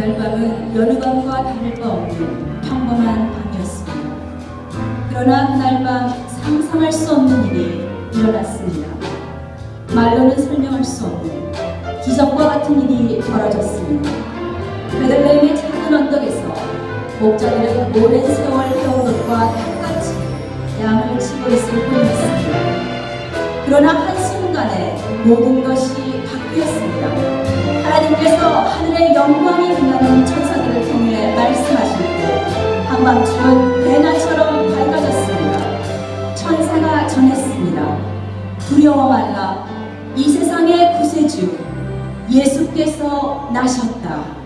밤은 여느 밤과 다를 바 없는 평범한 밤이었습니다. 그러나 그날 밤 상상할 수 없는 일이 일어났습니다. 말로는 설명할 수 없는 기적과 같은 일이 벌어졌습니다. 베들레헴의 작은 언덕에서 목자들은 오랜 세월 해온 것과 똑같이 양을 치고 있을 뿐이었습니다. 그러나 한순간에 모든 것이. 하늘의 영광이 빛나는 천사들을 통해 말씀하실 때 한밤중은 배나처럼 밝아졌습니다. 천사가 전했습니다. 두려워 말라 이 세상의 구세주 예수께서 나셨다.